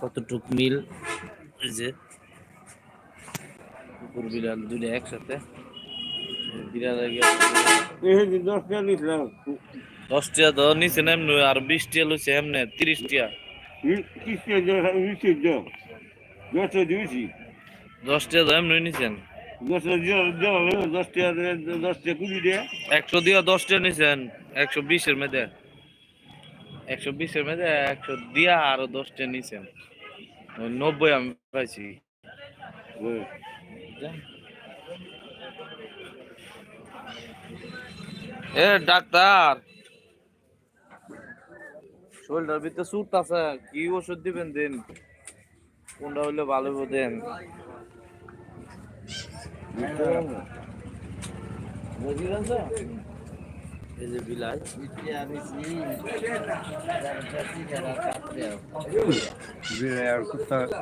কতটুক মিল? এই যে কুকুর বিড়াল দুইটা একসাথে। বিড়াল দশটা তো নিচে না এমনি আর বিশ টিয়া লইছে এমনি তিরিশ টিয়া কিসে নিছি দশটা দিয়েছি। দশটিয়া তো এমনি নিছেন। দশটা দশটা দশটা একশো দিয়া দশটিয়া নিছেন একশো বিশের মধ্যে। একশো বিশের মধ্যে একশো দিয়া আরও দশটা নিছেন ওই নব্বই আমি পাইছি। এ ডাক্তার! শরীরটার ভিতরে সুট আছে কি ওষুধ দিবেন দিন? কোনটা হইলে ভালো দেন? এই যে বিলাই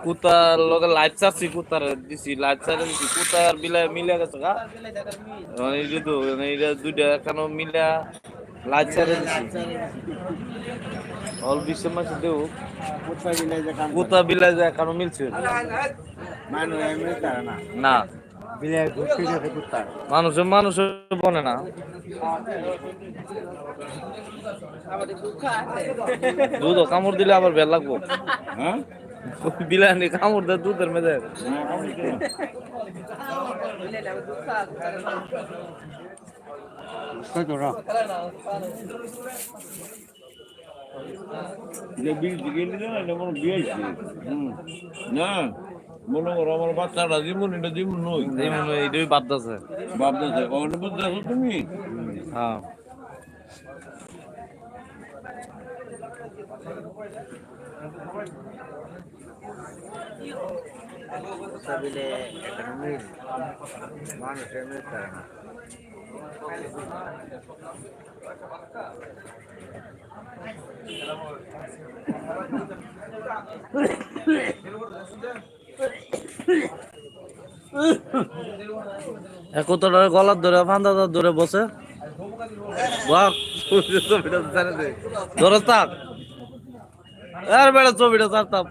কুতার লগে লাইট চাচ্ছি কুতার দিছি লাইট চারে দিছি। কুতার বিলাই মিলে গেছে গা। এই যে তো এইটা দুইটা কেন মিলা লাইট চারে দিছি। অল বিশ্বের মাসে কাম কুতা বিলাই যায় কেন মিলছে। মানুষ এমনি তারা না। মানুষে মানুষে বনে না। দুধ কামড় দিলে আবার বেল লাগবো। হ্যাঁ? বিলানি কামড় দেয় দুধের মেয়েদের কত বিল দিকে না। মনে করো আমার বাচ্চাটা জীবন এটা জীবন নই যেমন এইটাই বাদ আছে ভাবতেছে ওটা বুঝতে আছো তুমি হ্যাঁ সবিলে একতটা গলার ধরে ফান্দা ধরে বসে। ধরে থাক আর বেড়া ছবিটা ছাড়তাম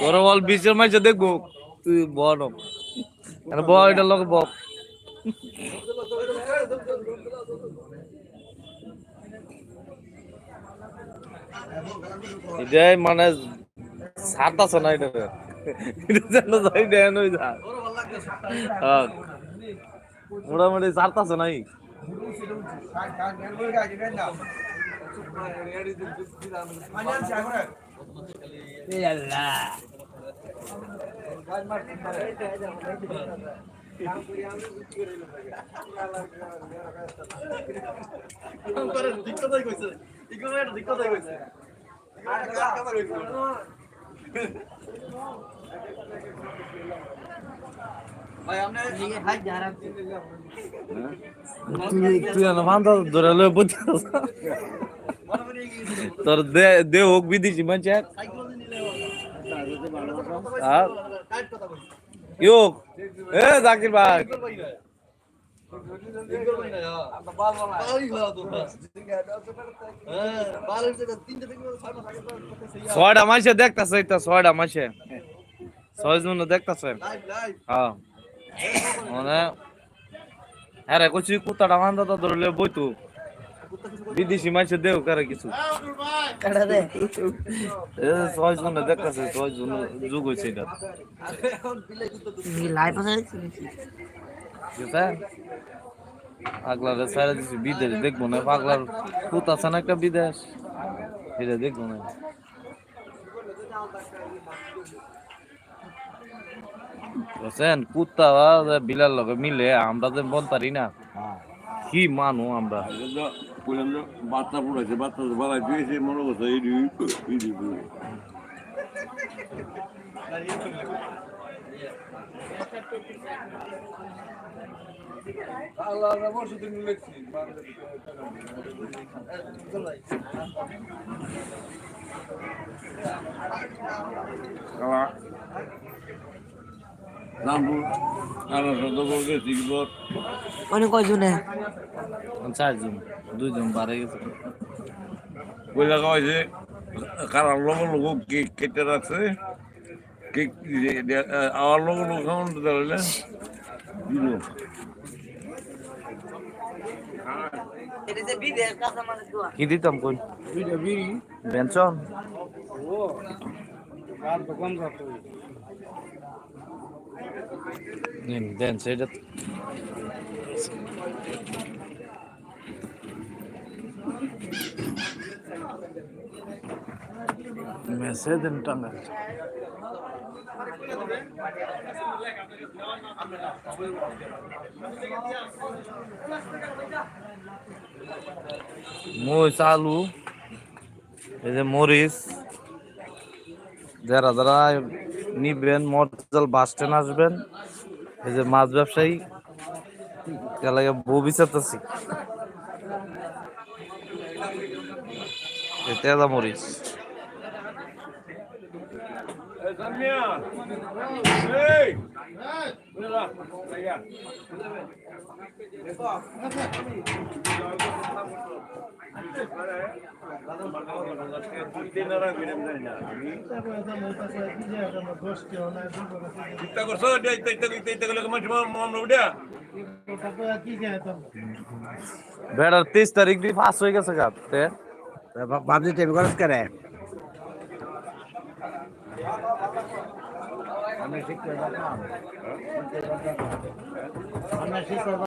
তোর। বল বিশের মাইছে দেখব। তুই বন ব এটার লোক ব এটাই মানে সাত আছে না এটা যেন যাই দেন ওই হ্যাঁ। মোটামুটি সাত আছে নাই ধরে লয়ে বুঝতে তোর দে হোক বিদিছি মানে আর ইয়োক। এ জাকির ভাই। ছয়টা মাসে দেখতেছে এটা ছয়টা মাসে ছয় জন দেখতেছে। হ্যাঁ। মানে হ্যাঁ। রে কইছি, কুত্তাটা মান্দা তো ধরলে বইতো। বিদেশি মাসে দেও করে কিছু। ছয় জন দেখতেছে ছয় জন যুগ হয়েছে এটা। যেটা পাগলার সারা দিছি বিদেশ দেখব না। পাগলার কুত আছে না একটা বিদেশ? এটা দেখব না। বুঝছেন? কুত্তা বিলার লগে মিলে আমরা যে বল পারি না কি মানো আমরা? বাচ্চা পড়েছে বাচ্চা বাড়াই দিয়েছে মনে করছে এই রামপুর আরও শত বলকে শিখবর অনেক কয়জনে? চারজন দুইজন বাড়ে গেছে। বইলা খাওয়াইছে কারার লোক লোক কেক কেটে রাখছে? কেক আমার লোক লোক খাওয়ান তো তাহলে দিল কি দিতাম কই বেঞ্চন মই চালু এই যে মরিচ, যারা যারা নিবেন মর্যাল বাস স্ট্যান্ড আসবেন, এই যে মাছ ব্যবসায়ী এলাকা বউ এই তেজা মরিচ। চিন্তা করছ বেড়ার তেইশ তারিখ দিয়ে পাস হয়ে গেছে কাপতে ভাবছি টেবিল খরচ করে। আমরা ঠিক করব হ্যাঁ? আমরা ঠিক করব